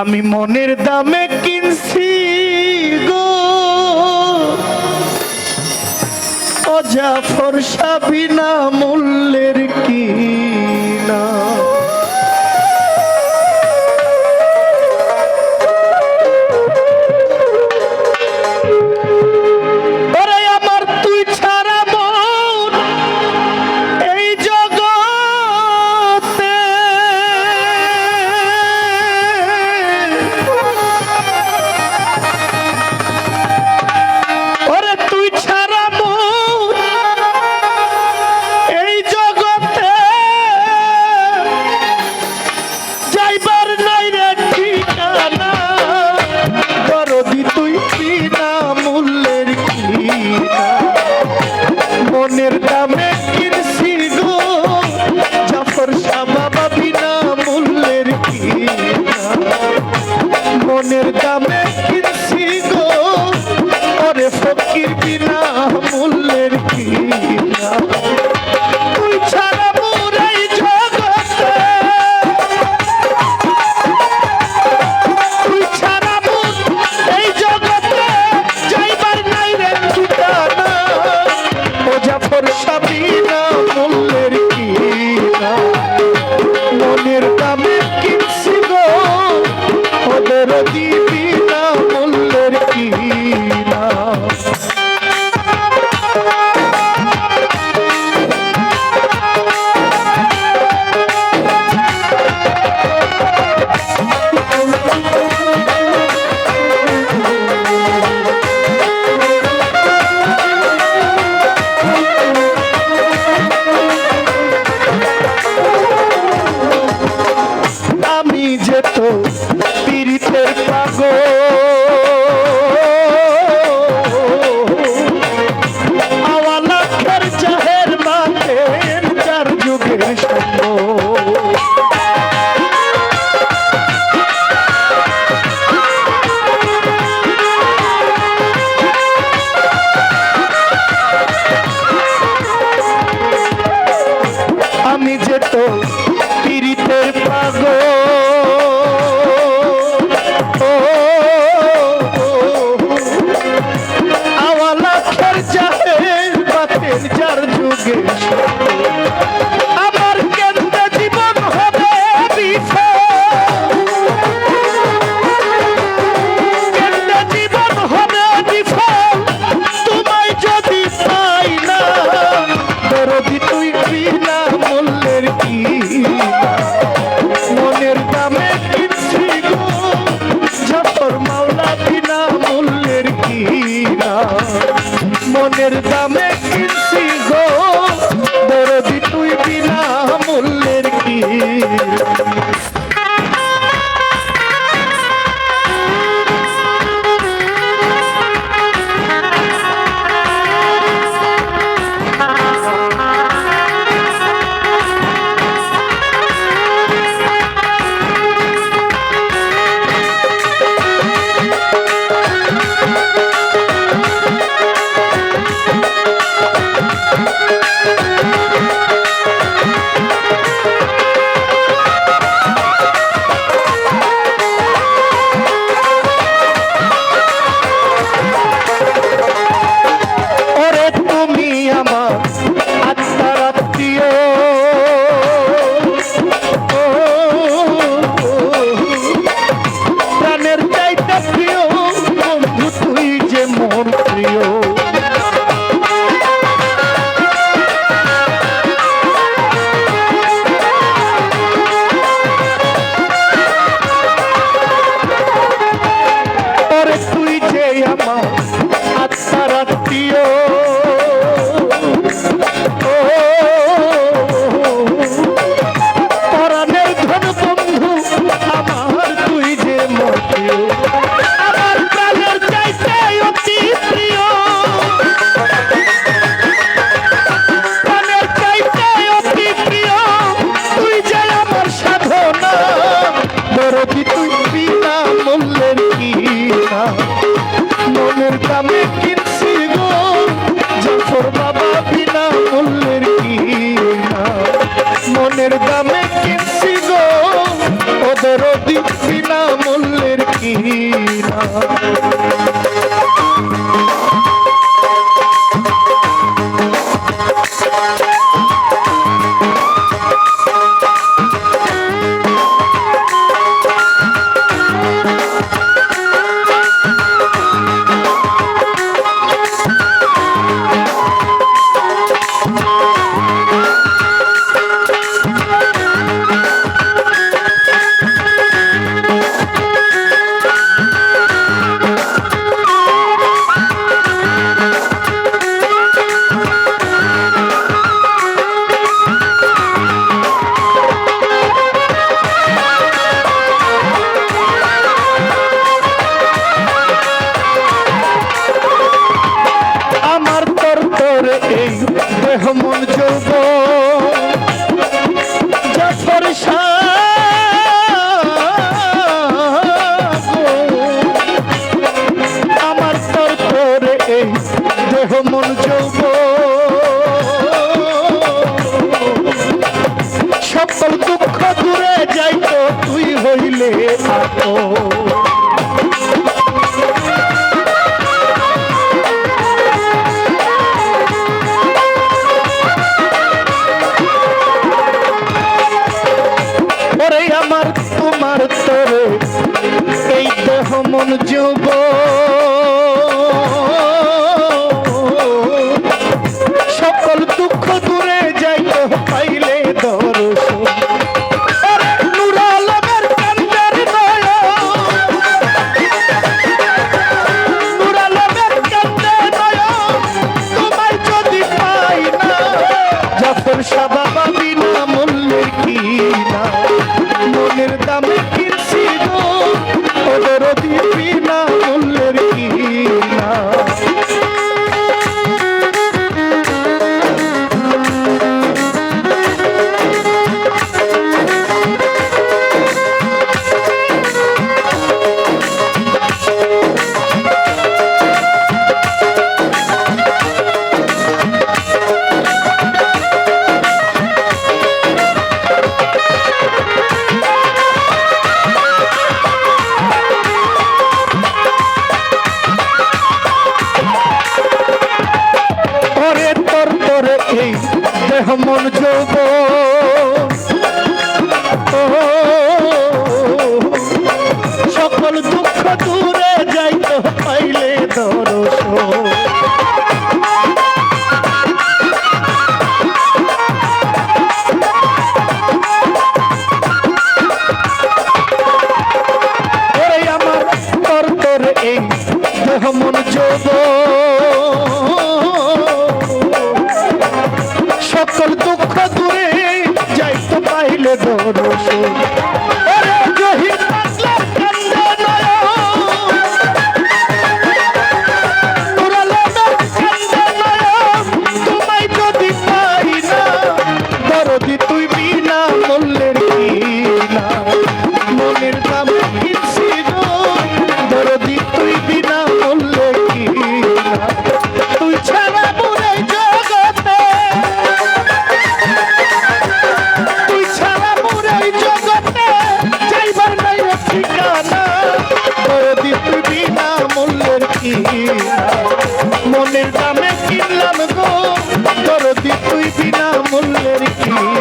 আমি মনের দামে কিনছি গো। ফরসা বিনামূল্যের মূল্যের কিনা। স্বপ্নের দামে ফেরতি বিনা মূল্যের কি? ভুলে থাকো। আমার তোমার তরে এই দেহ মন যুব মোর এই দেহ মন যোগ সকল দুঃখ দূরে যাইতে পাইলে দরশ की